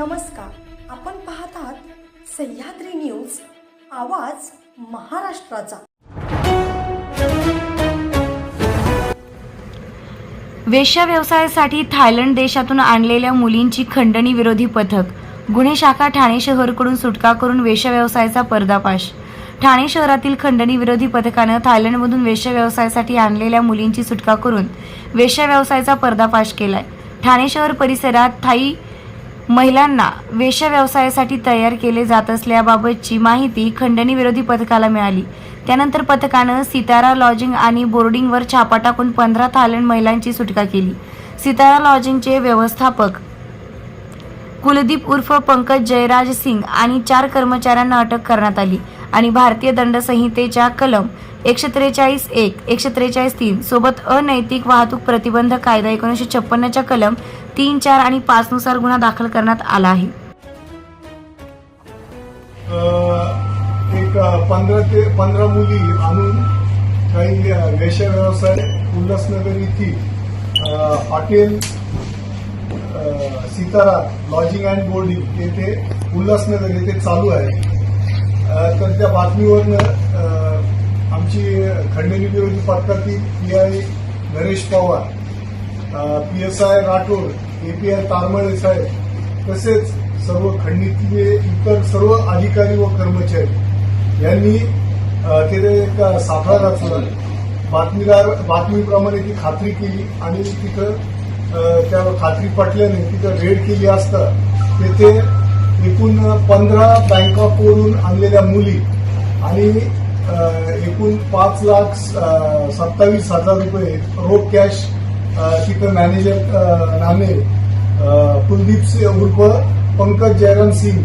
नमस्कार. आपण पाहत आहात सह्याद्री न्यूज आवाज महाराष्ट्राचा. वेश्या व्यवसायासाठी थायलंड देशातून आणलेल्या मुलींची खंडणी विरोधी पथक. गुन्हे शाखा ठाणे शहरकडून सुटका करून वेश्या व्यवसायाचा पर्दापाश ठाणे शहरातील खंडणी विरोधी पथकानं थायलंडमधून वेश्या व्यवसायासाठी आणलेल्या मुलींची सुटका करून वेश्या व्यवसायाचा पर्दाफाश केलाय. ठाणे शहर परिसरात थाई महिलांना वेश्या व्यवसायासाठी तयार केले जात असल्याबाबतची माहिती खंडणी विरोधी पथकाला मिळाली. त्यानंतर पथकानं सितारा लॉजिंग आणि बोर्डिंगवर छापा टाकून पंधरा थायलंड महिलांची सुटका केली. सितारा लॉजिंगचे व्यवस्थापक कुलदीप उर्फ पंकज जयराज सिंग आणि चार कर्मचाऱ्यांना अटक करण्यात आली. आणि भारतीय दंडसंहितेच्या कलम एकशे त्रेचाळीस एक एकशे त्रेचाळीस तीन सोबत अनैतिक वाहतूक प्रतिबंध कायदा एकोणीसशे छप्पन्नच्या कलम तीन चार आणि पाच नुसार गुन्हा दाखल करण्यात आला आहे. एक पंधरा ते पंधरा मुली आणून काही अ, व्यवसाय उल्हासनगर येथील hotel uh, lodging and boarding येथे उल्हासनगर येथे चालू आहे. तर त्या बातमीवरनं आमची खंडणी विरोधी पथकातील P I Naresh Pawar P S I Rathod API Tarmale साहेब तसेच सर्व खंडीतले इतर सर्व अधिकारी व कर्मचारी यांनी तिथे एक साखळा रचला बातमीदार बातमीप्रमाणे ती खात्री केली आणि तिथं त्या खात्री पटल्याने तिथं रेड केली असता तेथे एकूण पंधरा बँकॉकवरून आणलेल्या मुली आणि एकूण पाच लाख सत्तावीस हजार रुपये रोख कॅश तिथं मॅनेजर अ, नामे कुलदीप सिंह उर्फ पंकज जयराम सिंग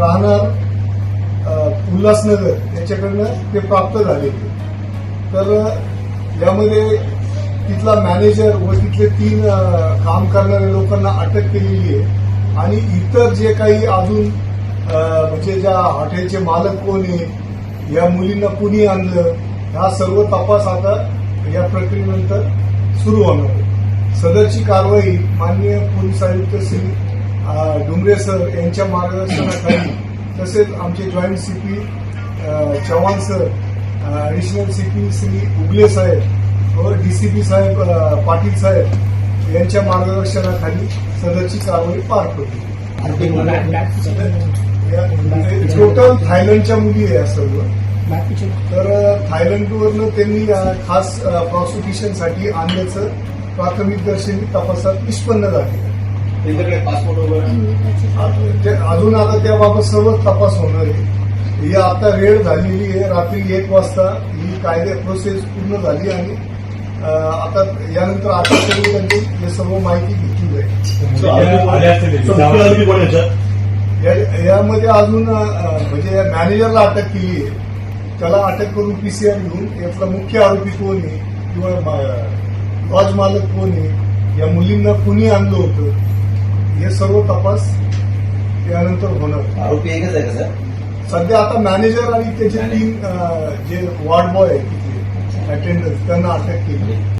राहणार उल्हासनगर याच्याकडनं ते प्राप्त झाले. तर यामध्ये तिथला मॅनेजर व तिथले तीन काम करणाऱ्या लोकांना अटक केलेली आहे. आणि इतर जे काही अजून अ, म्हणजे ज्या हॉटेलचे मालक कोण आहे या मुलींना कुणी आणलं हा सर्व तपास आता या प्रक्रियेनंतर सुरू होणार आहे. सदरची कारवाई माननीय पोलीस आयुक्त श्री डुंगरे सर यांच्या मार्गदर्शनाखाली तसेच आमचे joint CP Chavan sir additional CP Shri Ugale साहेब व डीसीपी साहेब पाटील साहेब यांच्या मार्गदर्शनाखाली सदरची कारवाई पार पडली. टोटल थायलंडच्या मुली आहे या सर्व. तर थायलंडवरनं त्यांनी अ, खास प्रॉसिक्युशनसाठी आणल्याचं प्राथमिक दर्शनी तपासात निष्पन्न झाले. त्यांच्याकडे पासपोर्ट वगैरे? अजून आता त्याबाबत सर्व तपास होणार आहे. ही आता रेड झालेली आहे. रात्री एक वाजता ही कायदे प्रोसेस पूर्ण झाली आणि आता यानंतर आता हे सर्व माहिती घेतली जाईल. यामध्ये अजून म्हणजे मॅनेजरला अटक केली आहे. त्याला अटक करून पीसीआर घेऊन यातला मुख्य आरोपी कोण आहे किंवा लॉज मालक कोण आहे या मुलींना कुणी आणलं होतं हे सर्व तपास यानंतर होणार. आरोपी एकच आहे का सर? सध्या आता मॅनेजर आणि त्याचे तीन जे वॉर्ड बॉय आहे तिथले अटेंडन्स त्यांना अटक केली.